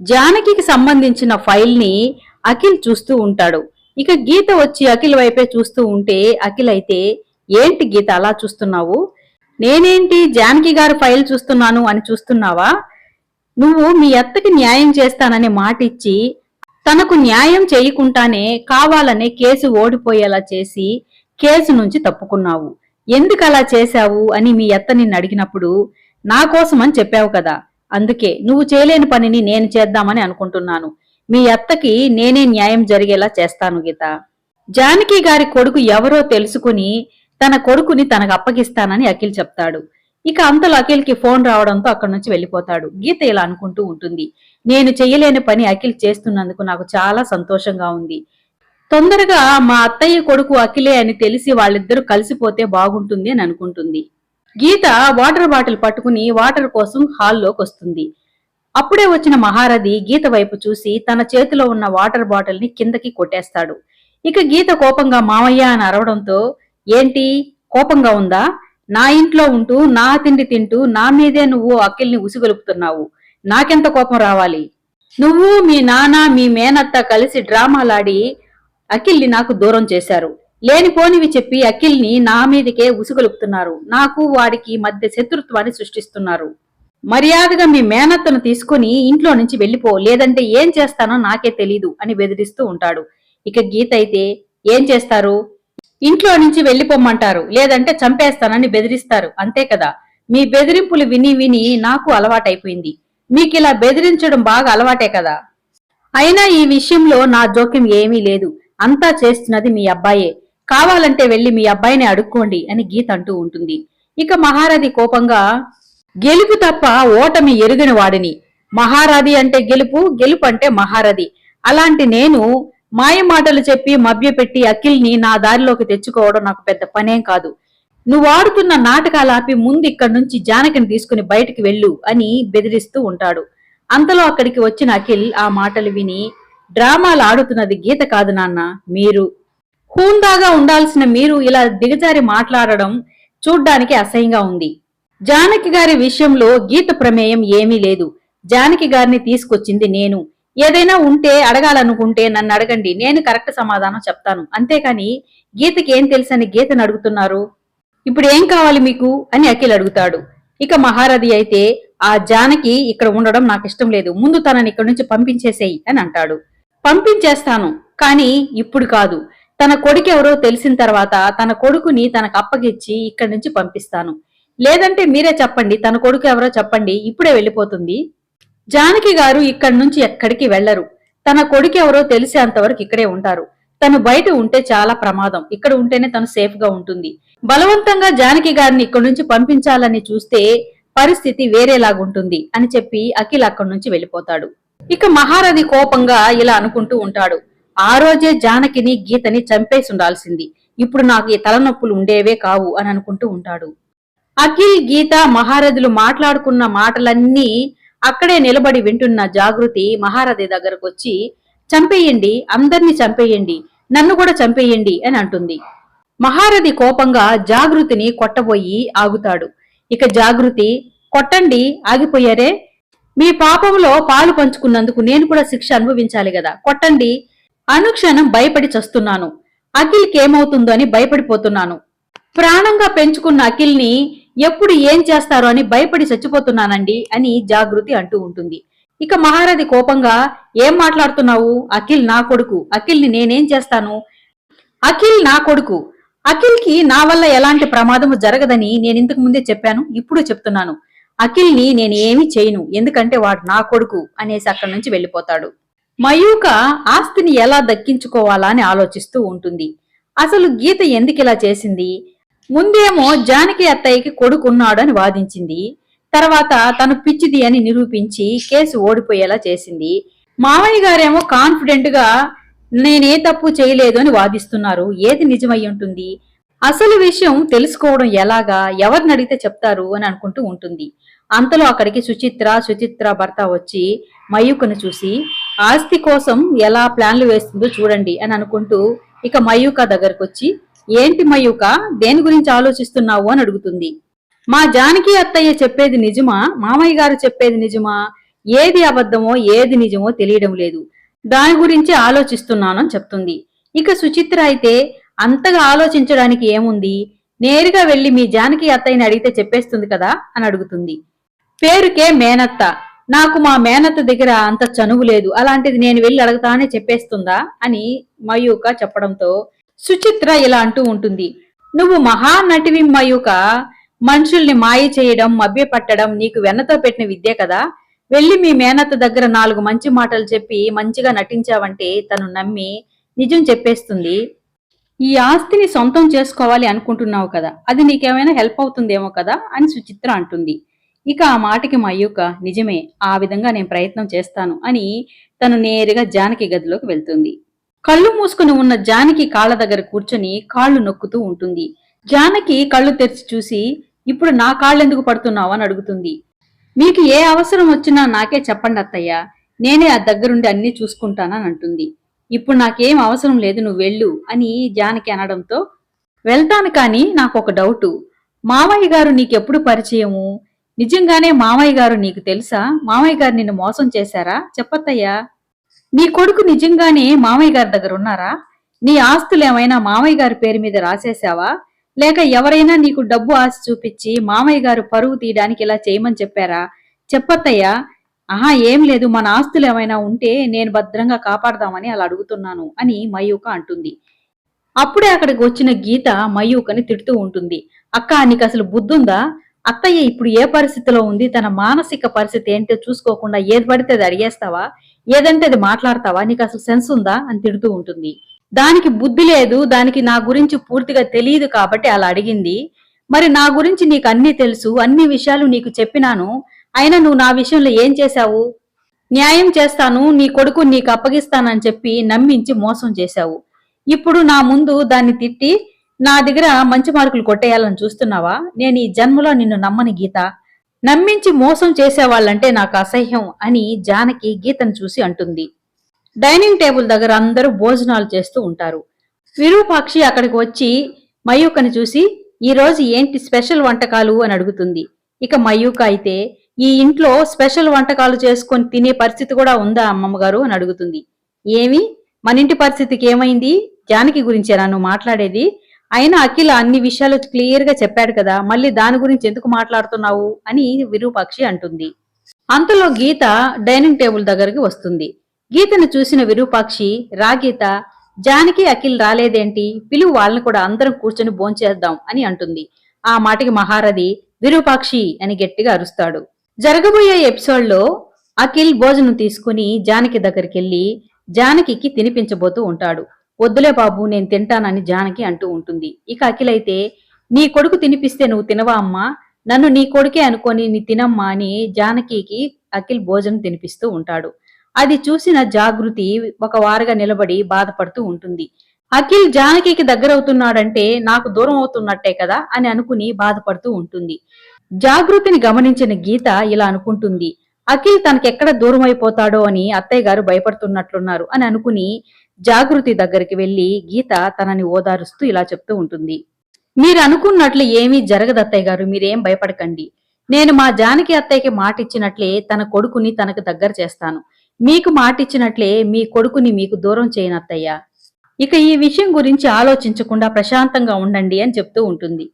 జానకికి సంబంధించిన ఫైల్ని అఖిల్ చూస్తూ ఉంటాడు. ఇక గీత వచ్చి అఖిల్ వైపే చూస్తూ ఉంటే అఖిల్ అయితే ఏంటి గీత అలా చూస్తున్నావు? నేనేంటి జానకి గారి ఫైల్ చూస్తున్నాను అని చూస్తున్నావా? నువ్వు మీ అత్తకి న్యాయం చేస్తానని మాట ఇచ్చి తనకు న్యాయం చేయకుండానే కావాలనే కేసు ఓడిపోయేలా చేసి కేసు నుంచి తప్పుకున్నావు. ఎందుకు అలా చేశావు? అని మీ అత్త నిన్ను అడిగినప్పుడు నా కోసమని చెప్పావు కదా. అందుకే నువ్వు చేయలేని పనిని నేను చేద్దామని అనుకుంటున్నాను. మీ అత్తకి నేనే న్యాయం జరిగేలా చేస్తాను గీత. జానకి గారి కొడుకు ఎవరో తెలుసుకుని తన కొడుకుని తనకు అప్పగిస్తానని అఖిల్ చెప్తాడు. ఇక అంతలో అఖిల్కి ఫోన్ రావడంతో అక్కడి నుంచి వెళ్ళిపోతాడు. గీత ఇలా అనుకుంటూ ఉంటుంది. నేను చెయ్యలేని పని అఖిల్ చేస్తున్నందుకు నాకు చాలా సంతోషంగా ఉంది. తొందరగా మా అత్తయ్య కొడుకు అఖిలే అని తెలిసి వాళ్ళిద్దరూ కలిసిపోతే బాగుంటుంది అని అనుకుంటుంది. గీత వాటర్ బాటిల్ పట్టుకుని వాటర్ కోసం హాల్లోకి వస్తుంది. అప్పుడే వచ్చిన మహారథి గీత వైపు చూసి తన చేతిలో ఉన్న వాటర్ బాటిల్ని కిందకి కొట్టేస్తాడు. ఇక గీత కోపంగా మామయ్య అని అరవడంతో ఏంటి కోపంగా ఉందా? నా ఇంట్లో ఉంటూ నా తిండి తింటూ నా మీదే నువ్వు అక్కిల్ని ఉసిగొలుపుతున్నావు. నాకెంత కోపం రావాలి? నువ్వు మీ నాన్న మీ మేనత్త కలిసి డ్రామాలాడి అఖిల్ని నాకు దూరం చేశారు. లేనిపోనివి చెప్పి అఖిల్ని నా మీదకే ఉసుగలుపుతున్నారు. నాకు వాడికి మధ్య శత్రుత్వాన్ని సృష్టిస్తున్నారు. మర్యాదగా మీ మేనత్తను తీసుకుని ఇంట్లో నుంచి వెళ్ళిపో లేదంటే ఏం చేస్తానో నాకే తెలీదు అని బెదిరిస్తూ ఉంటాడు. ఇక గీత అయితే ఏం చేస్తారు? ఇంట్లో నుంచి వెళ్ళిపోమ్మంటారు లేదంటే చంపేస్తానని బెదిరిస్తారు అంతే కదా? మీ బెదిరింపులు విని విని నాకు అలవాటైపోయింది. మీకిలా బెదిరించడం బాగా అలవాటే కదా? అయినా ఈ విషయంలో నా జోక్యం ఏమీ లేదు. అంతా చేస్తున్నది మీ అబ్బాయే. కావాలంటే వెళ్ళి మీ అబ్బాయిని అడుక్కోండి అని గీత అంటూ ఉంటుంది. ఇక మహారథి కోపంగా గెలుపు తప్ప ఓటమి ఎరుగని వాడిని. మహారథి అంటే గెలుపు గెలుపు అంటే మహారథి అలాంటి నేను మాయమాటలు చెప్పి మభ్యపెట్టి అఖిల్ని నా దారిలోకి తెచ్చుకోవడం నాకు పెద్ద పనేం కాదు. నువ్వు ఆడుతున్న నాటకాలు ఆపి ముందు ఇక్కడి నుంచి జానకిని తీసుకుని బయటికి వెళ్ళు అని బెదిరిస్తూ ఉంటాడు. అంతలో అక్కడికి వచ్చిన అఖిల్ ఆ మాటలు విని డ్రామాలు ఆడుతున్నది గీత కాదు నాన్న మీరు. హూందాగా ఉండాల్సిన మీరు ఇలా దిగజారి మాట్లాడడం చూడ్డానికి అసహ్యంగా ఉంది. జానకి గారి విషయంలో గీత ప్రమేయం ఏమీ లేదు. జానకి గారిని తీసుకొచ్చింది నేను. ఏదైనా ఉంటే అడగాలనుకుంటే నన్ను అడగండి. నేను కరెక్ట్ సమాధానం చెప్తాను. అంతేకాని గీతకి ఏం తెలుసని గీతను అడుగుతున్నారు? ఇప్పుడు ఏం కావాలి మీకు? అని అఖిల్ అడుగుతాడు. ఇక మహారథి అయితే ఆ జానకి ఇక్కడ ఉండడం నాకు ఇష్టం లేదు. ముందు తనని ఇక్కడి నుంచి పంపించేసేయి అని అంటాడు. పంపించేస్తాను కానీ ఇప్పుడు కాదు. తన కొడుకు ఎవరో తెలిసిన తర్వాత తన కొడుకుని తనకు అప్పగిచ్చి ఇక్కడి నుంచి పంపిస్తాను. లేదంటే మీరే చెప్పండి తన కొడుకు ఎవరో చెప్పండి ఇప్పుడే వెళ్ళిపోతుంది. జానకి గారు ఇక్కడి నుంచి ఎక్కడికి వెళ్ళరు తన కొడుకు ఎవరో తెలిసేంతవరకు ఇక్కడే ఉంటారు. తను బయట ఉంటే చాలా ప్రమాదం. ఇక్కడ ఉంటేనే తను సేఫ్గా ఉంటుంది. బలవంతంగా జానకి గారిని ఇక్కడి నుంచి పంపించాలని చూస్తే పరిస్థితి వేరేలాగుంటుంది అని చెప్పి అఖిల్ అక్కడి నుంచి వెళ్ళిపోతాడు. ఇక మహారథి కోపంగా ఇలా అనుకుంటూ ఉంటాడు. ఆ రోజే జానకిని గీతని చంపేసి ఉండాల్సింది ఇప్పుడు నాకు ఈ తలనొప్పులు ఉండేవే కావు అని అనుకుంటూ ఉంటాడు. అఖిల్ గీత మహారథులు మాట్లాడుకున్న మాటలన్నీ అక్కడే నిలబడి వింటున్న జాగృతి మహారథి దగ్గరకు వచ్చి చంపేయండి అందర్నీ చంపేయండి నన్ను కూడా చంపేయండి అని అంటుంది. మహారథి కోపంగా జాగృతిని కొట్టబోయి ఆగుతాడు. ఇక జాగృతి కొట్టండి ఆగిపోయారే. మీ పాపంలో పాలు పంచుకున్నందుకు నేను కూడా శిక్ష అనుభవించాలి కదా. కొట్టండి అనుక్షణం భయపడి చస్తున్నాను. అఖిల్కేమవుతుందో అని భయపడిపోతున్నాను. ప్రాణంగా పెంచుకున్న అఖిల్ని ఎప్పుడు ఏం చేస్తారో అని భయపడి చచ్చిపోతున్నానండి అని జాగృతి అంటూ ఉంటుంది. ఇక మహారథి కోపంగా ఏం మాట్లాడుతున్నావు? అఖిల్ నా కొడుకు. అఖిల్ని నేనేం చేస్తాను? అఖిల్ నా కొడుకు. అఖిల్కి నా వల్ల ఎలాంటి ప్రమాదము జరగదని నేను ఇంతకు ముందే చెప్పాను. ఇప్పుడు చెప్తున్నాను. అఖిల్ని నేను ఏమీ చేయను. ఎందుకంటే వాడు నా కొడుకు అనేసి అక్కడి నుంచి వెళ్ళిపోతాడు. మయూక ఆస్తిని ఎలా దక్కించుకోవాలా అని ఆలోచిస్తూ ఉంటుంది. అసలు గీత ఎందుకు ఇలా చేసింది? ముందేమో జానకి అత్తయ్యకి కొడుకున్నాడు అని వాదించింది. తర్వాత తను పిచ్చిది అని నిరూపించి కేసు ఓడిపోయేలా చేసింది. మామయ్య గారేమో కాన్ఫిడెంట్గా నేనే తప్పు చేయలేదు అని వాదిస్తున్నారు. ఏది నిజమై ఉంటుంది? అసలు విషయం తెలుసుకోవడం ఎలాగా? ఎవరిని అడిగితే చెప్తారు అని అనుకుంటూ ఉంటుంది. అంతలో అక్కడికి సుచిత్ర సుచిత్ర భర్త వచ్చి మయూకను చూసి ఆస్తి కోసం ఎలా ప్లాన్లు వేస్తుందో చూడండి అని అనుకుంటూ ఇక మయూక దగ్గరకు వచ్చి ఏంటి మయూక? దేని గురించి ఆలోచిస్తున్నావు? అని అడుగుతుంది. మా జానకి అత్తయ్య చెప్పేది నిజమా? మామయ్య గారు చెప్పేది నిజమా? ఏది అబద్ధమో ఏది నిజమో తెలియడం లేదు. దాని గురించి ఆలోచిస్తున్నానని చెప్తుంది. ఇక సుచిత్ర అయితే అంతగా ఆలోచించడానికి ఏముంది? నేరుగా వెళ్ళి మీ జానకి అత్తయ్యని అడిగితే చెప్పేస్తుంది కదా అని అడుగుతుంది. పేరుకే మేనత్త. నాకు మా మేనత్త దగ్గర అంత చనువు లేదు. అలాంటిది నేను వెళ్ళి అడగతానే చెప్పేస్తుందా? అని మయూక చెప్పడంతో సుచిత్ర ఇలా అంటూ ఉంటుంది. నువ్వు మహానటివి మయూక. మనుషుల్ని మాయ చేయడం మభ్యపట్టడం నీకు వెన్నతో పెట్టిన విద్య కదా. వెళ్ళి మీ మేనత్త దగ్గర నాలుగు మంచి మాటలు చెప్పి మంచిగా నటించావంటే తను నమ్మి నిజం చెప్పేస్తుంది. ఈ ఆస్తిని సొంతం చేసుకోవాలి అనుకుంటున్నావు కదా. అది నీకేమైనా హెల్ప్ అవుతుందేమో కదా అని సుచిత్ర అంటుంది. ఇక ఆ మాటకి మయూక నిజమే ఆ విధంగా నేను ప్రయత్నం చేస్తాను అని తను నేరుగా జానకి గదిలోకి వెళ్తుంది. కళ్ళు మూసుకుని ఉన్న జానకి కాళ్ళ దగ్గర కూర్చొని కాళ్ళు నొక్కుతూ ఉంటుంది. జానకి కళ్ళు తెరిచి చూసి ఇప్పుడు నా కాళ్ళెందుకు పడుతున్నావు? అని అడుగుతుంది. మీకు ఏ అవసరం వచ్చినా నాకే చెప్పండి అత్తయ్య. నేనే ఆ దగ్గరుండి అన్నీ చూసుకుంటానని అంటుంది. ఇప్పుడు నాకేం అవసరం లేదు నువ్వు వెళ్ళు అని జానకి అనడంతో వెళ్తాను కానీ నాకు ఒక డౌటు. మామయ్య గారు నీకెప్పుడు పరిచయము? నిజంగానే మామయ్య గారు నీకు తెలుసా? మామయ్య గారు నిన్ను మోసం చేశారా? చెప్పత్తయ్యా. నీ కొడుకు నిజంగానే మామయ్య గారి దగ్గర ఉన్నారా? నీ ఆస్తులు ఏమైనా మామయ్య గారి పేరు మీద రాసేశావా? లేక ఎవరైనా నీకు డబ్బు ఆశ చూపించి మామయ్య గారు పరువు తీయడానికి ఇలా చేయమని చెప్పారా? చెప్పత్తయ్యా. ఆహా ఏం లేదు. మన ఆస్తులు ఏమైనా ఉంటే నేను భద్రంగా కాపాడదామని అలా అడుగుతున్నాను అని మయూక అంటుంది. అప్పుడే అక్కడికి వచ్చిన గీత మయూకని తిడుతూ ఉంటుంది. అక్క నీకు అసలు బుద్ధుందా? అత్తయ్య ఇప్పుడు ఏ పరిస్థితిలో ఉంది? తన మానసిక పరిస్థితి ఏంటో చూసుకోకుండా ఏది పడితే అది అడిగేస్తావా? ఏదంటే అది మాట్లాడతావా? నీకు అసలు సెన్స్ ఉందా? అని తిడుతూ ఉంటుంది. దానికి బుద్ధి లేదు దానికి నా గురించి పూర్తిగా తెలియదు కాబట్టి అలా అడిగింది. మరి నా గురించి నీకు అన్ని తెలుసు అన్ని విషయాలు నీకు చెప్పినాను. అయినా నువ్వు నా విషయంలో ఏం చేశావు? న్యాయం చేస్తాను నీ కొడుకు నీకు అప్పగిస్తానని చెప్పి నమ్మించి మోసం చేశావు. ఇప్పుడు నా ముందు దాన్ని తిట్టి నా దగ్గర మంచి మార్కులు కొట్టేయాలని చూస్తున్నావా? నేను ఈ జన్మలో నిన్ను నమ్మని గీత. నమ్మించి మోసం చేసేవాళ్ళంటే నాకు అసహ్యం అని జానకి గీతను చూసి అంటుంది. డైనింగ్ టేబుల్ దగ్గర అందరూ భోజనాలు చేస్తూ ఉంటారు. విరూపాక్షి అక్కడికి వచ్చి మయూకని చూసి ఈ రోజు ఏంటి స్పెషల్ వంటకాలు? అని అడుగుతుంది. ఇక మయూక అయితే ఈ ఇంట్లో స్పెషల్ వంటకాలు చేసుకొని తినే పరిస్థితి కూడా ఉందా అమ్మమ్మగారు? అని అడుగుతుంది. ఏమి? మన ఇంటి పరిస్థితికి ఏమైంది? జానకి గురించేనా నువ్వు మాట్లాడేది? అయినా అఖిల అన్ని విషయాలు క్లియర్గా చెప్పాడు కదా మళ్ళీ దాని గురించి ఎందుకు మాట్లాడుతున్నావు అని విరూపాక్షి అంటుంది. అంతలో గీత డైనింగ్ టేబుల్ దగ్గరికి వస్తుంది. గీతను చూసిన విరూపాక్షి రాగీత జానకి అఖిల్ రాలేదేంటి? పిలువు వాళ్ళని కూడా అందరం కూర్చొని భోంచేద్దాం అని అంటుంది. ఆ మాటకి మహారథి విరూపాక్షి అని గట్టిగా అరుస్తాడు. జరగబోయే ఎపిసోడ్లో అఖిల్ భోజనం తీసుకుని జానకి దగ్గరికి వెళ్ళి జానకికి తినిపించబోతూ ఉంటాడు. వద్దులే బాబు నేను తింటానని జానకి అంటూ ఉంటుంది. ఇక అఖిలైతే అయితే నీ కొడుకు తినిపిస్తే నువ్వు తినవా అమ్మా? నన్ను నీ కొడుకే అనుకొని నీ తినమ్మా అని జానకికి అఖిల్ భోజనం తినిపిస్తూ ఉంటాడు. అది చూసిన జాగృతి ఒక వారగా నిలబడి బాధపడుతూ ఉంటుంది. అఖిల్ జానకికి దగ్గరవుతున్నాడంటే నాకు దూరం అవుతున్నట్టే కదా అని అనుకుని బాధపడుతూ ఉంటుంది. జాగృతిని గమనించిన గీత ఇలా అనుకుంటుంది. అఖిల్ తనకెక్కడ దూరం అయిపోతాడో అని అత్తయ్య గారు భయపడుతున్నట్లున్నారు అని అనుకుని జాగృతి దగ్గరికి వెళ్ళి గీత తనని ఓదారుస్తూ ఇలా చెప్తూ ఉంటుంది. మీరు అనుకున్నట్లు ఏమీ జరగదత్తయ్య గారు మీరేం భయపడకండి. నేను మా జానకి అత్తయ్యకి మాటిచ్చినట్లే తన కొడుకుని తనకు దగ్గర చేస్తాను. మీకు మాటిచ్చినట్లే మీ కొడుకుని మీకు దూరం చేయనత్తయ్యా ఇక ఈ విషయం గురించి ఆలోచించకుండా ప్రశాంతంగా ఉండండి అని చెప్తూ ఉంటుంది.